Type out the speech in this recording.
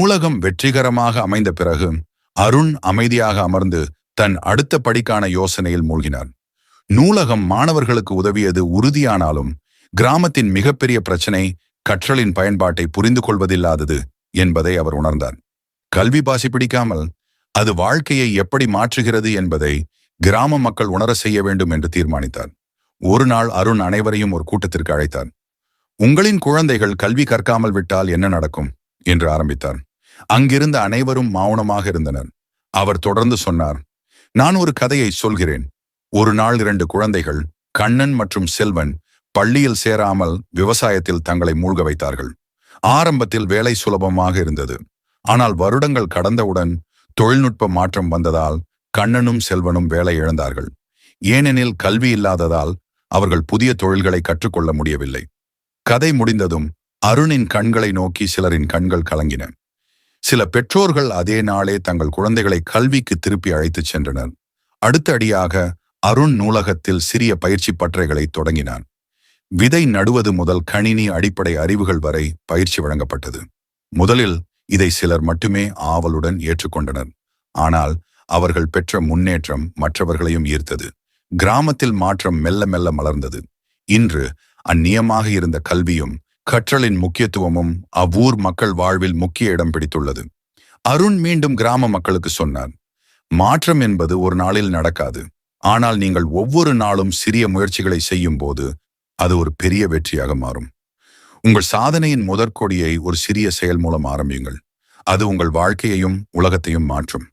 நூலகம் வெற்றிகரமாக அமைந்த பிறகு அருண் அமைதியாக அமர்ந்து தன் அடுத்த படிக்கான யோசனையில் மூழ்கினார். நூலகம் மாணவர்களுக்கு உதவியது உறுதியானாலும் கிராமத்தின் மிகப்பெரிய பிரச்சனை கற்றலின் பயன்பாட்டை புரிந்து கொள்வதில்லாதது என்பதை அவர் உணர்ந்தார். கல்வி பாசி பிடிக்காமல் அது வாழ்க்கையை எப்படி மாற்றுகிறது என்பதை கிராம மக்கள் உணர செய்ய வேண்டும் என்று தீர்மானித்தார். ஒரு நாள் அருண் அனைவரையும் ஒரு கூட்டத்திற்கு அழைத்தார். உங்களின் குழந்தைகள் கல்வி கற்காமல் விட்டால் என்ன நடக்கும்? என்று ஆரம்பித்தார். அங்கிருந்த அனைவரும் மௌனமாக இருந்தனர். அவர் தொடர்ந்து சொன்னார் நான் ஒரு கதையை சொல்கிறேன். ஒரு நாள் இரண்டு குழந்தைகள் கண்ணன் மற்றும் செல்வன் பள்ளியில் சேராமல் விவசாயத்தில் தங்களை மூழ்க வைத்தார்கள். ஆரம்பத்தில் வேலை சுலபமாக இருந்தது. ஆனால் வருடங்கள் கடந்தவுடன் தொழில்நுட்ப மாற்றம் வந்ததால் கண்ணனும் செல்வனும் வேலை இழந்தார்கள். ஏனெனில் கல்வி இல்லாததால் அவர்கள் புதிய தொழில்களை கற்றுக்கொள்ள முடியவில்லை. கதை முடிந்ததும் அருணின் கண்களை நோக்கி சிலரின் கண்கள் கலங்கின. சில பெற்றோர்கள் அதே நாளே தங்கள் குழந்தைகளை கல்விக்கு திருப்பி அழைத்துச் சென்றனர். அடுத்த அடியாக அருண் நூலகத்தில் சிறிய பயிற்சி பற்றைகளை தொடங்கினார் விதை நடுவது முதல் கணினி அடிப்படை அறிவுகள் வரை பயிற்சி வழங்கப்பட்டது. முதலில் இதை சிலர் மட்டுமே ஆவலுடன் ஏற்றுக்கொண்டனர். ஆனால் அவர்கள் பெற்ற முன்னேற்றம் மற்றவர்களையும் ஈர்த்தது. கிராமத்தில் மாற்றம் மெல்ல மெல்ல மலர்ந்தது. இன்று அந்நியமாக இருந்த கல்வியும் கற்றலின் முக்கியத்துவமும் அவ்வூர் மக்கள் வாழ்வில் முக்கிய இடம் பிடித்துள்ளது. அருண் மீண்டும் கிராம மக்களுக்கு சொன்னார் மாற்றம் என்பது ஒரு நாளில் நடக்காது. ஆனால் நீங்கள் ஒவ்வொரு நாளும் சிறிய முயற்சிகளை செய்யும் போது அது ஒரு பெரிய வெற்றியாக மாறும். உங்கள் சாதனையின் முதற்கொடியை ஒரு சிறிய செயல் மூலம் ஆரம்பியுங்கள். அது உங்கள் வாழ்க்கையையும் உலகத்தையும் மாற்றும்.